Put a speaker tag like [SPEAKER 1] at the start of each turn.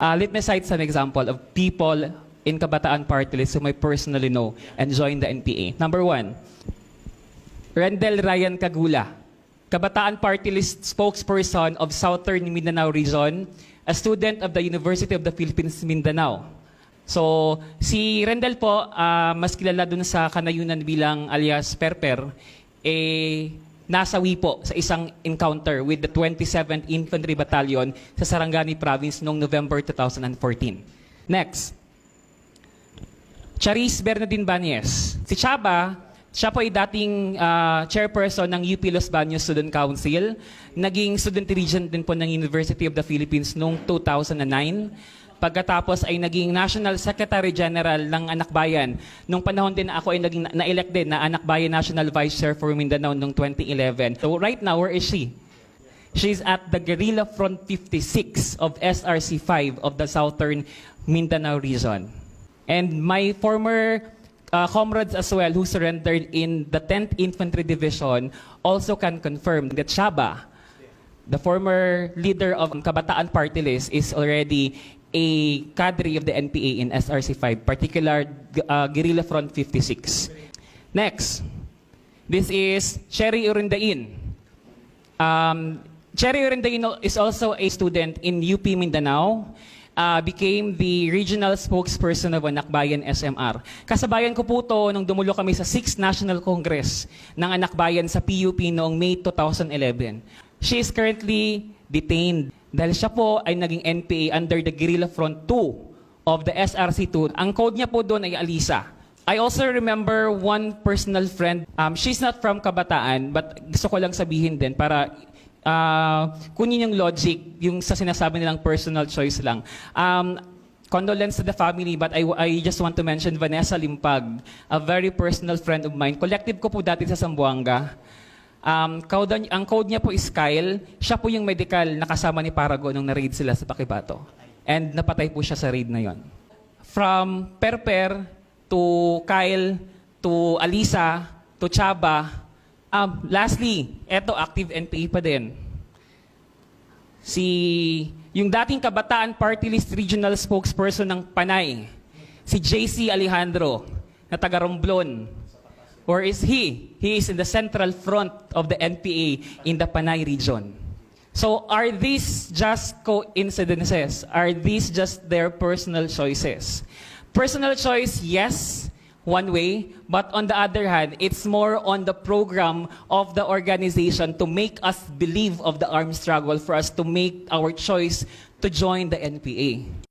[SPEAKER 1] Uh, let me cite some example of people in Kabataan Party List whom I personally know and joined the NPA. Number one, Rendel Ryan Kagula, Kabataan Party List spokesperson of Southern Mindanao Region, a student of the University of the Philippines, Mindanao. So, si Rendel po, ah, mas kilala dun sa kanayunan bilang alias Perper, eh, nasawi po sa isang encounter with the 27th Infantry Battalion sa Sarangani Province noong November 2014. Next, Charis Bernardine Banyes. Si Chaba, siya po ay dating ah, chairperson ng UP Los Baños Student Council. Naging student regent din po ng University of the Philippines noong 2009. Pagkatapos ay naging National Secretary General ng Anak Bayan. Nung panahon din ako ay naging na- na-elect din na Anak Bayan National Vice Chair for Mindanao noong 2011. So right now, where is she? She's at the Guerrilla Front 56 of SRC-5 of the Southern Mindanao region. And my former uh, comrades as well who surrendered in the 10th Infantry Division also can confirm that Shaba, the former leader of Kabataan Party List, is already a cadre of the NPA in SRC-5, particular uh, Guerrilla Front 56. Next, this is Cherry Urindain. Um, Cherry Urindain is also a student in UP Mindanao. Uh, became the regional spokesperson of Anakbayan SMR. Kasabayan ko po to nung dumulo kami sa 6th National Congress ng Anakbayan sa PUP noong May 2011. She is currently detained dahil siya po ay naging NPA under the Guerrilla Front 2 of the SRC2. Ang code niya po doon ay Alisa. I also remember one personal friend. Um, she's not from Kabataan, but gusto ko lang sabihin din para uh, kunin yung logic, yung sa sinasabi nilang personal choice lang. Um, condolence to the family, but I, I just want to mention Vanessa Limpag, a very personal friend of mine. Collective ko po dati sa Zamboanga. Um, code, ang code niya po is Kyle. Siya po yung medical na kasama ni Paragon nung na-raid sila sa Pakibato. And napatay po siya sa raid na yon. From Perper to Kyle to Alisa to Chaba. Um, lastly, eto active NPA pa din. Si yung dating Kabataan Party List Regional Spokesperson ng Panay, si JC Alejandro na taga Romblon. Or is he? He is in the central front of the NPA in the Panay region. So are these just coincidences? Are these just their personal choices? Personal choice, yes, one way, but on the other hand, it's more on the program of the organization to make us believe of the armed struggle for us to make our choice to join the NPA.